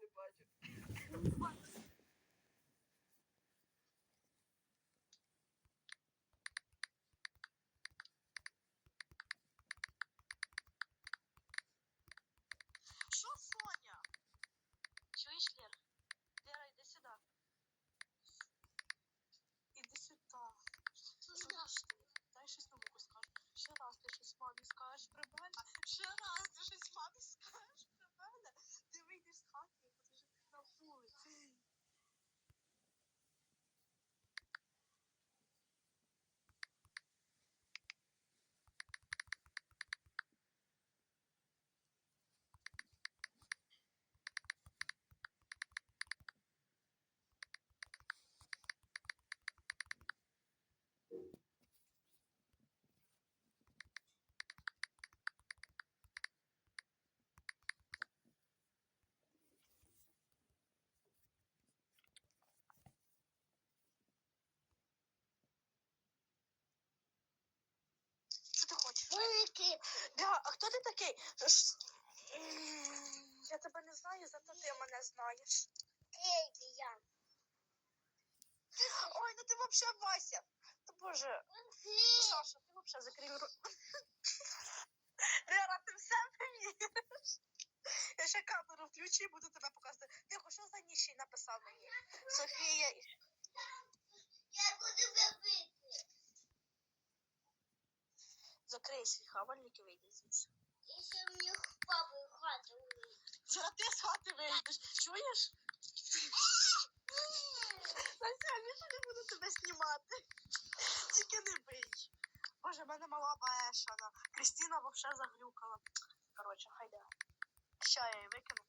не бачу. Що, Соня? Чуєш, Лер? Лера, йди сюди. Іди сюди. Ти? Дай щось на вухо скажу. Ще раз ти щось мамі скажеш про. Ще раз ти щось мамі скажеш про мене. Ти вийдеш з хати і будеш на вулиці. Що ти хочеш? Да, а хто ти такий? Я тебе не знаю, зато ти мене знаєш. Третий я. Ой, ну ти вообще Вася. Та боже, Саша, ти вообще закрий рот. Лера, ти все вмієш. Я ще камеру включу і буду тебе показувати. Тихо, що за ніщий написав мені? Софія. Я буду забити. Закрий свій хавальник і вийди звідси. Якщо мені папу в хату увійти. Вже ти з хати вийдеш. Чуєш? Настя, я більше не буду тебе знімати. Тільки не бий. Боже, в мене мала бешана. Крістіна вообще заглюкала. Коротше, хайде. Що я її викину?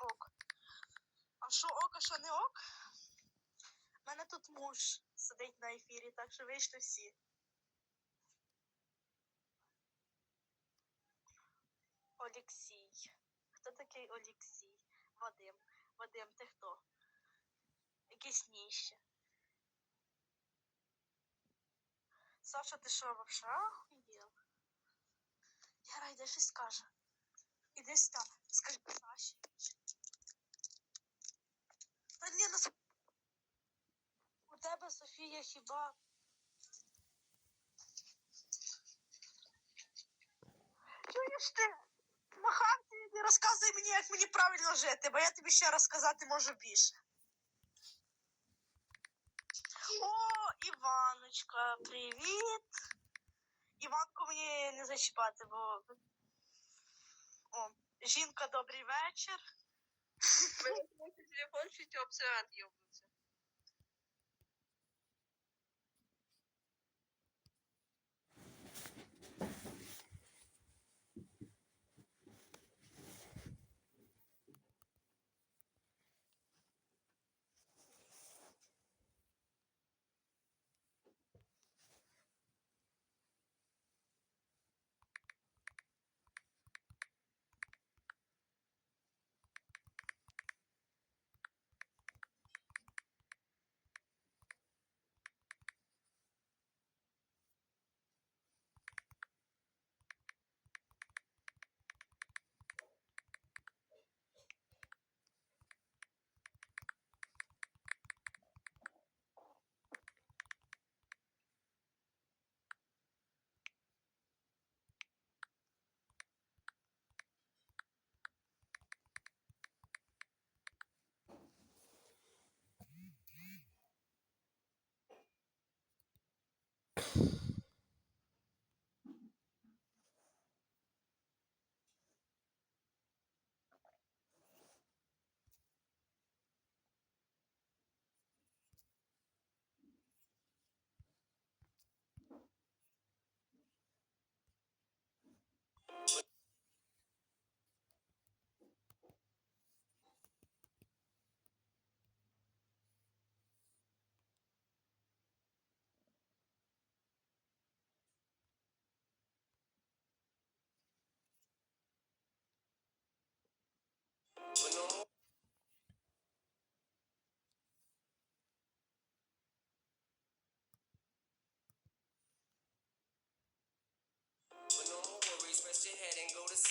Ок. А що ок, а що не ок? У мене тут муж сидить на ефірі, так що вийшли всі. Олексій. Хто такий Олексій? Вадим. Вадим, ти хто? Якийсь ніще. Саша, ти що, вообще охуєл? Яра, йди щось скаже. Іди сюди, скажи Чуєш ти? Махав ти не розказуй мені, як мені правильно жити, бо я тобі ще розказати можу більше. О, Іваночка, привіт. Іванку мені не зачіпати, бо. О, жінка, добрий вечір. Мене твій телефон чуть об сират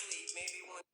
sleep. Maybe one.